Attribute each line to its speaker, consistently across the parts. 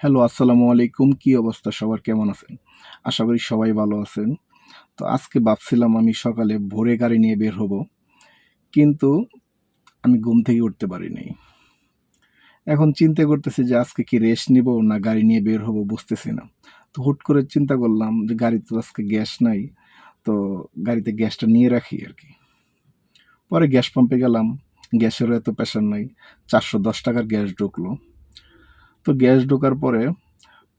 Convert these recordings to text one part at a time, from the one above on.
Speaker 1: Hello, আসসালামু আলাইকুম। কি অবস্থা? সবার কেমন আছেন? আশা করি সবাই ভালো আছেন। তো আজকে ভাবছিলাম আমি সকালে ভোরে গাড়ি নিয়ে বের হব, কিন্তু আমি ঘুম থেকে উঠতে পারিনি এখন চিন্তা করতেছি যে আজকে কি রেস্ট নিব না গাড়ি নিয়ে বের হব বুঝতেছি না। তো হুট করে চিন্তা করলাম যে গাড়িতে তো আজকে গ্যাস নাই, তো গাড়িতে গ্যাসটা নিয়ে রাখি আর কি। পরে গ্যাস পাম্পে গেলাম, গ্যাসেরও এত প্রেশার নাই, চারশো দশ টাকার গ্যাস ঢুকলো। তো গ্যাস ঢোকার পরে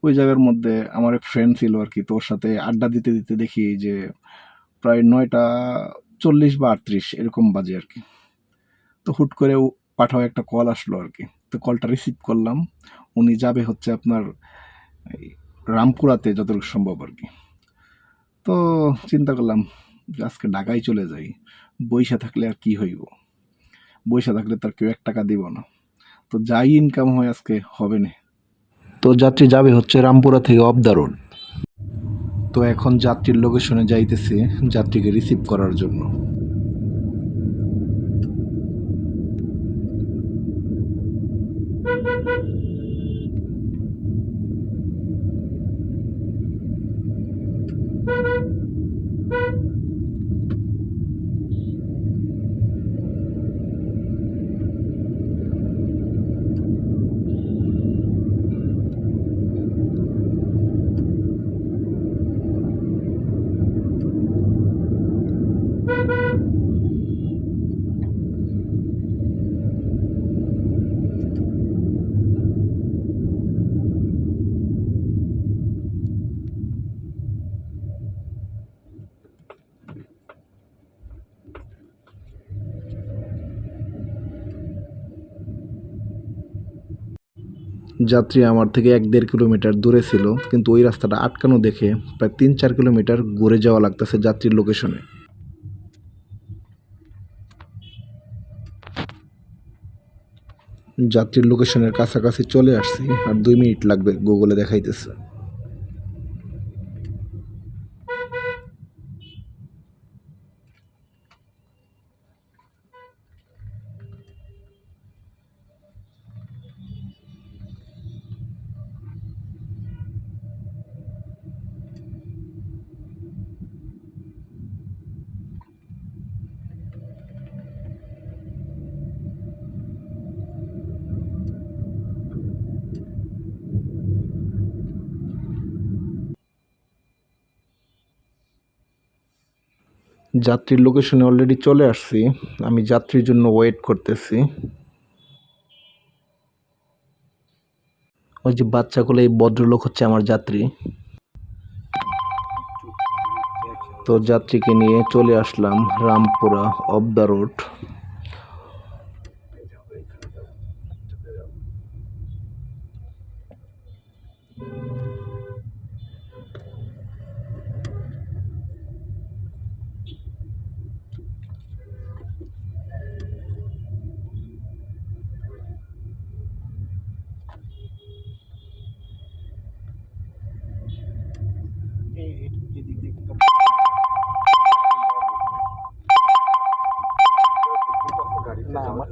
Speaker 1: ওই জায়গার মধ্যে আমার এক ফ্রেন্ড ছিল আর কি, তোর সাথে আড্ডা দিতে দিতে দেখি যে প্রায় নয়টা চল্লিশ বা আটত্রিশ এরকম বাজে আর কি। তো হুট করে পাঠাও একটা কল আসলো আর কি। তো কলটা রিসিভ করলাম। উনি যাবে হচ্ছে আপনার রামপুরাতে যতটুকু সম্ভব আর কি। তো চিন্তা করলাম যে আজকে ঢাকায় চলে যাই। বইসা থাকলে আর কি হইব? বইসা থাকলে তার কেউ এক টাকা দিব না। তো যাই ইনকাম হয় আজকে, হবে না। তো যাত্রী যাবে হচ্ছে রামপুরা থেকে দ্য রোড তো এখন যাত্রীর লোকেশনে যাইতেছে যাত্রীকে রিসিভ করার জন্য। যাত্রী আমার থেকে এক দেড় কিলোমিটার দূরে ছিল, কিন্তু ওই রাস্তাটা আটকানো দেখে প্রায় তিন চার কিলোমিটার ঘুরে যাওয়া লাগতেছে যাত্রীর লোকেশনে যাত্রীর লোকেশনের কাছাকাছি চলে আসছি আর দুই মিনিট লাগবে গুগলে দেখাইতেছে। যাত্রীর লোকেশনে অলরেডি চলে আসছি। আমি যাত্রীর জন্য ওয়েট করতেছি। ওই যে বাচ্চাগুলো, এই ভদ্রলোক হচ্ছে আমার যাত্রী। তো যাত্রীকে নিয়ে চলে আসলাম রামপুরা অফ দ্য রোড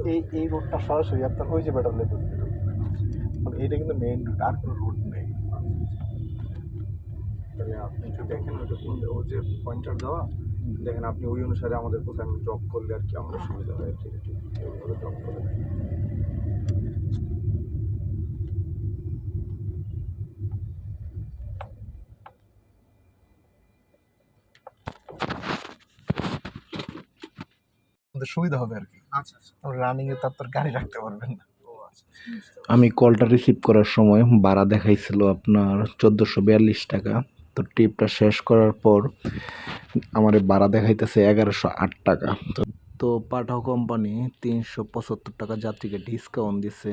Speaker 2: এই এই সরাসরি আপনার মানে কিন্তু আর কোনো নেই।
Speaker 3: আপনি একটু দেখেন যে দেওয়া। দেখেন আপনি ওই অনুসারে আমাদের কোথায় ড্রপ করলে আর কি আমাদের সুবিধা হয়। আর কি।
Speaker 2: সুবিধা হবে আর কি।
Speaker 3: আচ্ছা আচ্ছা।
Speaker 2: রানিং এ তো আপনার গাড়ি রাখতে পারবেন না।
Speaker 3: ও আচ্ছা।
Speaker 1: আমি কলটা রিসিভ করার সময় ভাড়া দেখাইছিল আপনার চোদ্দোশো বিয়াল্লিশ টাকা। তো ট্রিপটা শেষ করার পর আমার ভাড়া দেখাইতেছে এগারোশো আট টাকা। তো তো পাঠাও কোম্পানি তিনশো পঁচাত্তর টাকা যাত্রীকে ডিসকাউন্ট দিছে।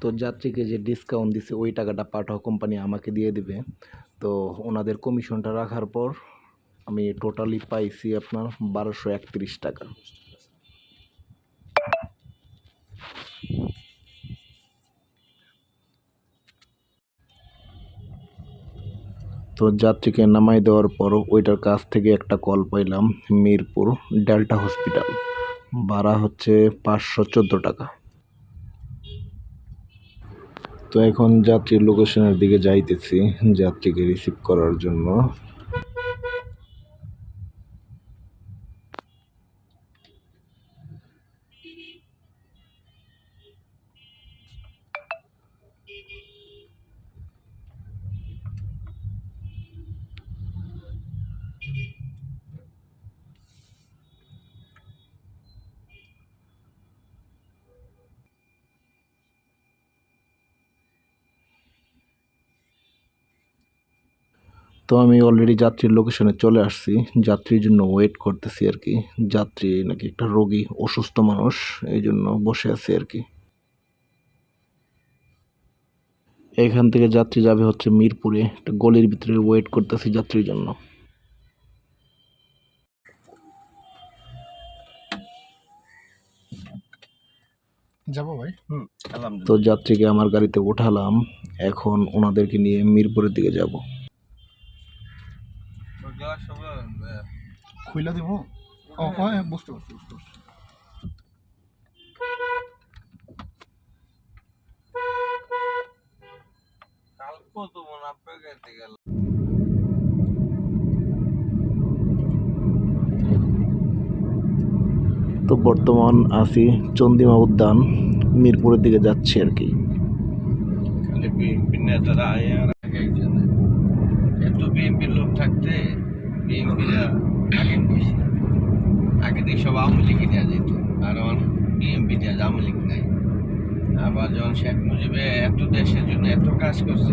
Speaker 1: তো যাত্রীকে যে ডিসকাউন্ট দিছে ওই টাকাটা পাঠাও কোম্পানি আমাকে দিয়ে দিবে। তো ওনাদের কমিশনটা রাখার পর আমি টোটালি পাইছি আপনার বারোশো একত্রিশ টাকা। তো যাত্রীকে নামাই দেওয়ার পর ওইটার কাছ থেকে একটা কল পাইলাম মিরপুর ডেল্টা হসপিটাল। ভাড়া হচ্ছে পাঁচশো চোদ্দ টাকা। তো এখন যাত্রীর লোকেশনের দিকে যাইতেছি, যাত্রীকে রিসিভ করার জন্য। তো আমি অলরেডি যাত্রীর লোকেশনে চলে আসছি। যাত্রীর জন্য ওয়েট করতেছি আর কি। যাত্রী নাকি একটা রোগী অসুস্থ মানুষ এই জন্য বসে আছি আর কি। এখান থেকে যাত্রী যাবে হচ্ছে মিরপুরে। একটা গলির ভিতরে ওয়েট করতেছি যাত্রীর জন্য।
Speaker 2: যাব ভাই?
Speaker 1: তো যাত্রীকে আমার গাড়িতে উঠালাম। এখন ওনাদেরকে নিয়ে মিরপুরের দিকে যাব।
Speaker 2: খুইলা দিব? ও হ্যাঁ। বুঝতে পারছি বুঝতে পারছি
Speaker 1: তো বর্তমান আছি চন্দিমা উদ্যান মিরপুরের দিকে যাচ্ছি আর কি।
Speaker 4: নেতারা একজনে। এত বিএনপির লোক থাকতে বিএনপিরা আগে কইছে আগে দিয়ে সব আওয়ামী লীগে দেওয়া যেত। আর এখন বিএনপি দেওয়া আওয়ামী লীগ নাই। আবার যখন শেখ মুজিবে এত দেশের জন্য এত কাজ করছে।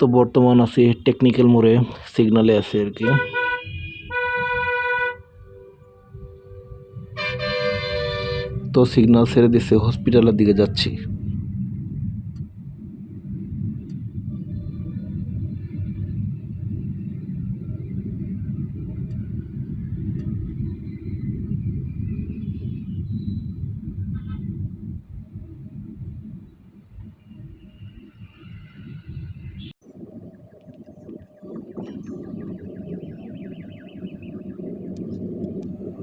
Speaker 1: তো বর্তমান আছি টেকনিক্যাল মোড়ে সিগনালে আছে আর কি। তো সিগন্যাল ছেড়ে দিছে হসপিটালের দিকে যাচ্ছি।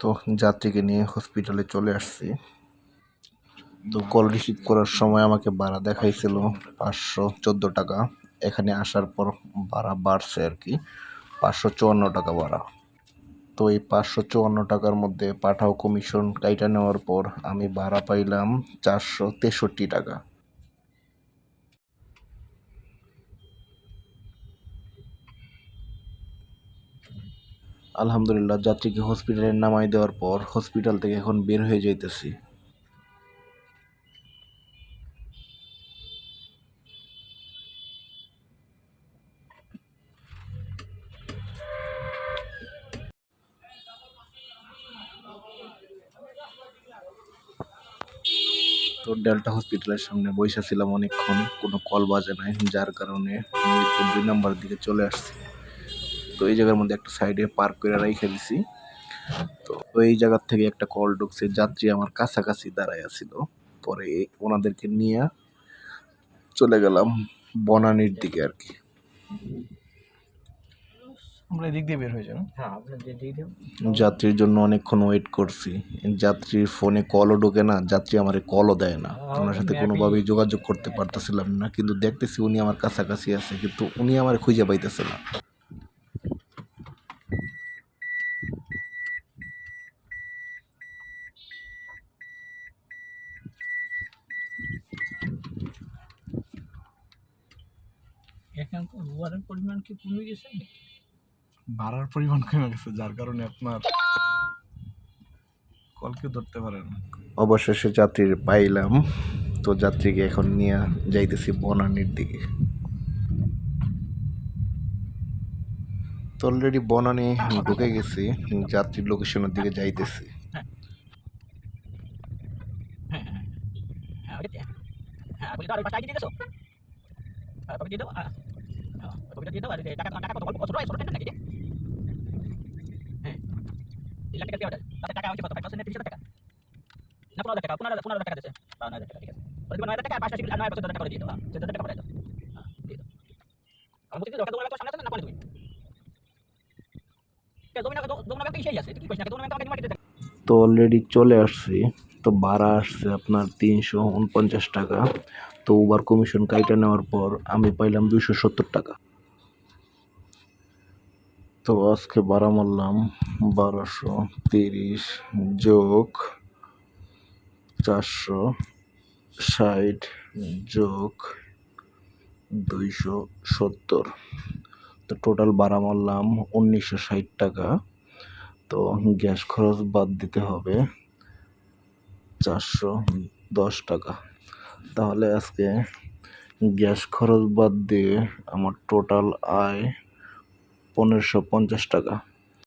Speaker 1: তো যাত্রীকে নিয়ে হসপিটালে চলে আসছি। তো কল রিসিভ করার সময় আমাকে ভাড়া দেখাইছিল পাঁচশো চোদ্দ টাকা। এখানে আসার পর ভাড়া বাড়ছে আর কি, পাঁচশো চুয়ান্ন টাকা ভাড়া। তো এই পাঁচশো চুয়ান্ন টাকার মধ্যে পাঠাও কমিশন কাইটা নেওয়ার পর আমি ভাড়া পাইলাম চারশো তেষট্টি টাকা। আলহামদুলিল্লাহ, যাত্রীকে হসপিটালে নামাই দেওয়ার পর হসপিটাল থেকে এখন বের হয়ে যাইতেছি। তো ডেল্টা হসপিটালের সামনে বসে ছিলাম অনেকক্ষণ, কোনো কল বাজে নাই, যার কারণে দুই নাম্বার দিকে চলে আসছি। তো এই জায়গার মধ্যে একটা সাইডে পার্ক করে রেখে দিছি। তো এই জায়গার থেকে একটা কল ঢুকছে যাত্রী আমার কাছাকাছি দাঁড়ায় আছিল। পরে ওনাদেরকে নিয়ে চলে গেলাম বনানীর দিকে আর কি।
Speaker 2: আমরা এদিক দিয়ে বের হয়ে যাব।
Speaker 4: হ্যাঁ
Speaker 1: যাত্রীর জন্য অনেকক্ষণ ওয়েট করছি। যাত্রীর ফোনে কলও ঢোকে না যাত্রী আমার কলও দেয় না। ওনার সাথে কোনোভাবেই যোগাযোগ করতে পারতেছিলাম না কিন্তু দেখতেছি উনি আমার কাছাকাছি আছে কিন্তু উনি আমার খুঁজে পাইতেছে না।
Speaker 4: ওয়ারের পরিমাণ কি কমে গেছে?
Speaker 2: ভাড়ার পরিমাণ কমে গেছে যার কারণে আপনার কলকে ধরতে পারেন।
Speaker 1: অবশেষে যাত্রীর পাইলাম তো যাত্রীকে এখন নিয়ে যাইতেছি বনানির দিকে। তো অলরেডি বনানি ঢুকে গেছি যাত্রীর লোকেশনের দিকে যাইতেছি।
Speaker 5: হ্যাঁ। টাকা হ্যাঁ। টাকা না
Speaker 1: তো অলরেডি চলে আসছি। তো ভাড়া আসছে আপনার তিনশো উনপঞ্চাশ টাকা। তো উবার কমিশন কাইটা নেওয়ার পর আমি পাইলাম দুইশো সত্তর টাকা। তো আজকে ভাড়া মারলাম, বারোশো তিরিশ যোগ চারশো ষাট যোগ দুইশো সত্তর। তো টোটাল ভাড়া মারলাম, উনিশশো ষাট টাকা। তো গ্যাস খরচ বাদ দিতে হবে চারশো দশ টাকা। তাহলে আজকে গ্যাস খরচ বাদ দিয়ে আমার টোটাল আয় পনেরোশো পঞ্চাশ টাকা।